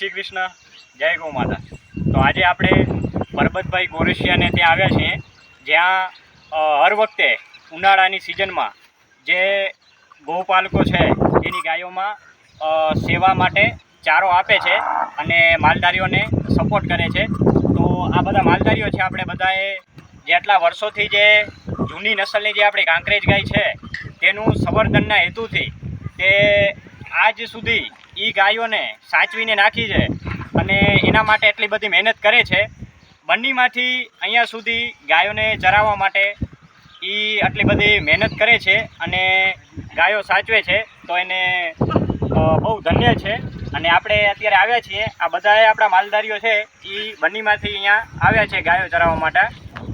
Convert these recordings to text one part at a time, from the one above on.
શ્રી કૃષ્ણ જય ગૌ માતા. તો આજે આપણે પરબતભાઈ ગોરેશિયાને ત્યાં આવ્યા છીએ, જ્યાં હર વખતે ઉનાળાની સિઝનમાં જે ગૌપાલકો છે, એની ગાયોમાં સેવા માટે ચારો આપે છે અને માલધારીઓને સપોર્ટ કરે છે. તો આ બધા માલધારીઓ છે આપણે બધાએ જેટલા વર્ષોથી જે જૂની નસલની જે આપણી કાંકરેજ ગાય છે, તેનું સંવર્ધનના હેતુથી તે આજ સુધી એ ગાયોને સાચવીને નાખી છે અને એના માટે એટલી બધી મહેનત કરે છે. બંનીમાંથી અહીંયા સુધી ગાયોને ચરાવવા માટે એ આટલી બધી મહેનત કરે છે અને ગાયો સાચવે છે, તો એને બહુ ધન્ય છે. અને આપણે અત્યારે આવ્યા છીએ, આ બધાએ આપણા માલધારીઓ છે એ બંનીમાંથી અહીંયા આવ્યા છે ગાયો ચરાવવા માટે.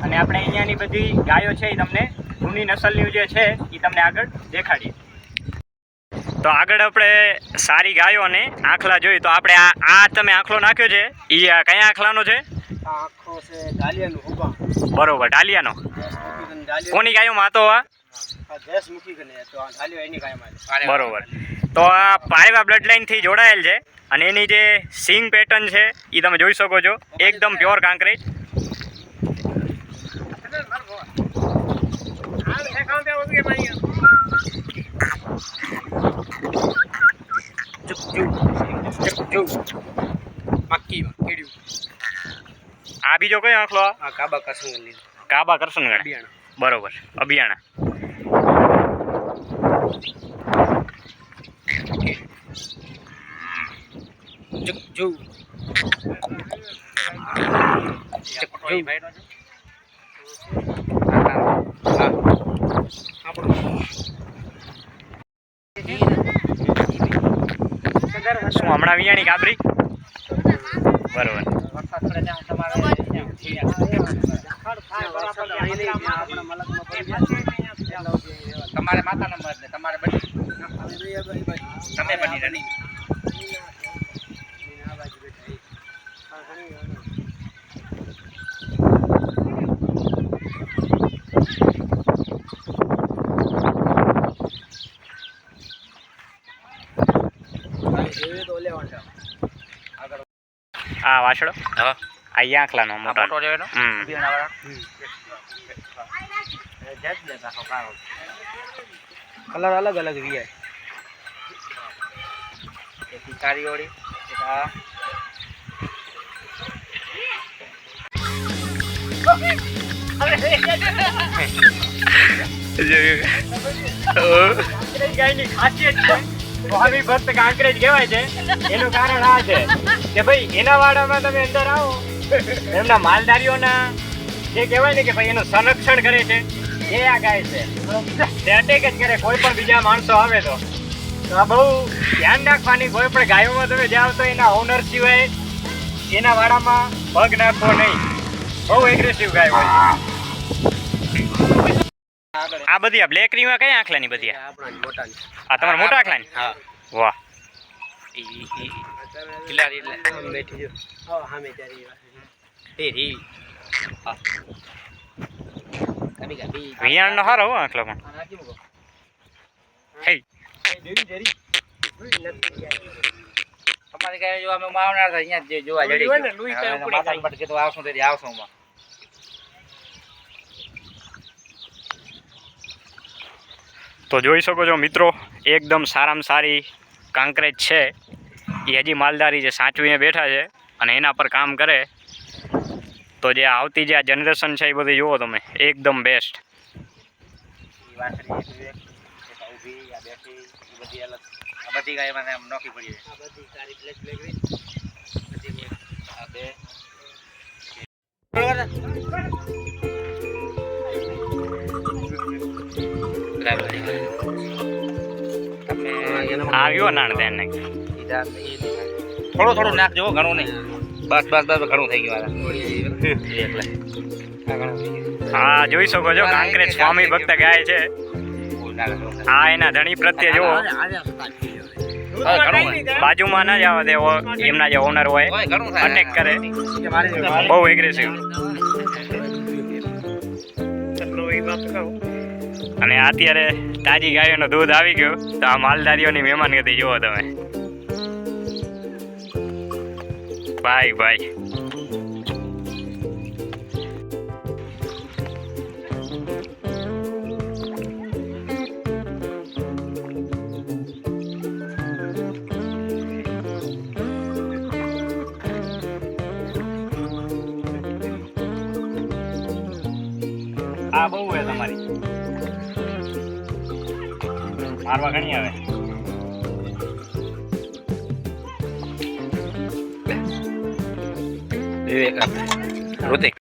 અને આપણે અહીંયાની બધી ગાયો છે એ તમને, જૂની નસલની જે છે એ તમને આગળ દેખાડીએ. તો આગળ આપણે સારી ગાયો અને આંખલા જોઈ. તો આપણે આ આ તમે આંખલો નાખ્યો છે? એ આ કયા આંખલાનો છે? આ બરોબર ડાલિયાનો. કને ગાયોમાં હતો આ? આ? આ બરોબર. તો આ પાયવા બ્લડ લાઇનથી જોડાયેલ છે અને એની જે સિંગ પેટર્ન છે એ તમે જોઈ શકો છો. એકદમ પ્યોર કાંકરેજ મક્કી આ બીજો કયો આંખલો? આ? આ કાબા કરસંગ લીધું કાબા કરશનગઢ બિયાણા બરોબર. અભિયાણા જગ જુ જગ જુ શું હમણાં વિયાણી કાબરી બરોબર. વરસાદ પડે ત્યાં તમારે માતા નંબર ને તમારે બની. તમે બની રણી. આ વાછડો. હા. આંખલાનો મોટા મોટો રહ્યો એનો કલર અલગ અલગ વી એક કાળી ઓળી એક આ સ્વામી ભક્ત કાંકરેજ કહેવાય છે એનું કારણ આ છે કે ભાઈ એના વાડામાં તમે અંદર આવો એમના માલધારીઓના જે કહેવાય ને કે ભાઈ એનું સંરક્ષણ કરે છે એ આ ગાય છે. તે અટેક જ કરે કોઈ પણ બીજા માણસો આવે તો. તો આ બહુ ધ્યાન રાખવાની કોઈ પણ ગાયોમાં તમે જાઓ તો એના ઓનર સિવાય એના વાડામાં પગ નાખવો નહીં. બહુ એગ્રેસિવ ગાય હોય છે. આ બધી આ બ્લેક રીમાં કયા આંખલાની બધી આ? તમારા મોટા આંખલાની? હા. વાહ. ખિલાડી એટલે આમ બેઠી જો. હા હામે તારી એ રી હા. કભી કભી વિયાણનો હારો હો પણ. નાખી મૂકો. હે. તમારે કઈ જો અમે માવનાર હતા અહીંયા જ જોવા જડી હોય તો ઉપડી માતા જાય. પર કીધું આવશું તેથી આવશું માં તો જોઈ શકો છો મિત્રો એકદમ સારામાં સારી કાંકરેજ છે. એ હજી માલધારી જે સાચવીને બેઠા છે અને એના પર કામ કરે. તો જે આવતી જે આ જનરેશન છે એ બધી જુઓ તમે એકદમ બેસ્ટ બધી ગાય મને આમ નોખી પડી બધી સારી બ્લેક બ્લેક બધી આ બે આવ્યો નાણ દેન ને થોડું થોડું નાખજો હો, ઘણું નહીં. બસ બસ બસ ઘણું થઈ ગયું હા જોઈ શકો છો કાંકરેજ સ્વામી ભક્ત ગાય છે. હા એના ધણી પ્રત્યે જોવો બાજુમાં ના જવા દેવો એમના જે ઓનર હોય અટેક કરે. બહુ એગ્રેસિવ અને અત્યારે તાજી ગાયોનું દૂધ આવી ગયું. તો આ માલધારીઓની મહેમાનગતિ જુઓ તમે. ભાઈ ભાઈ આ બહુ હોય તમારી. મારવા ઘણી આવે. Rutek.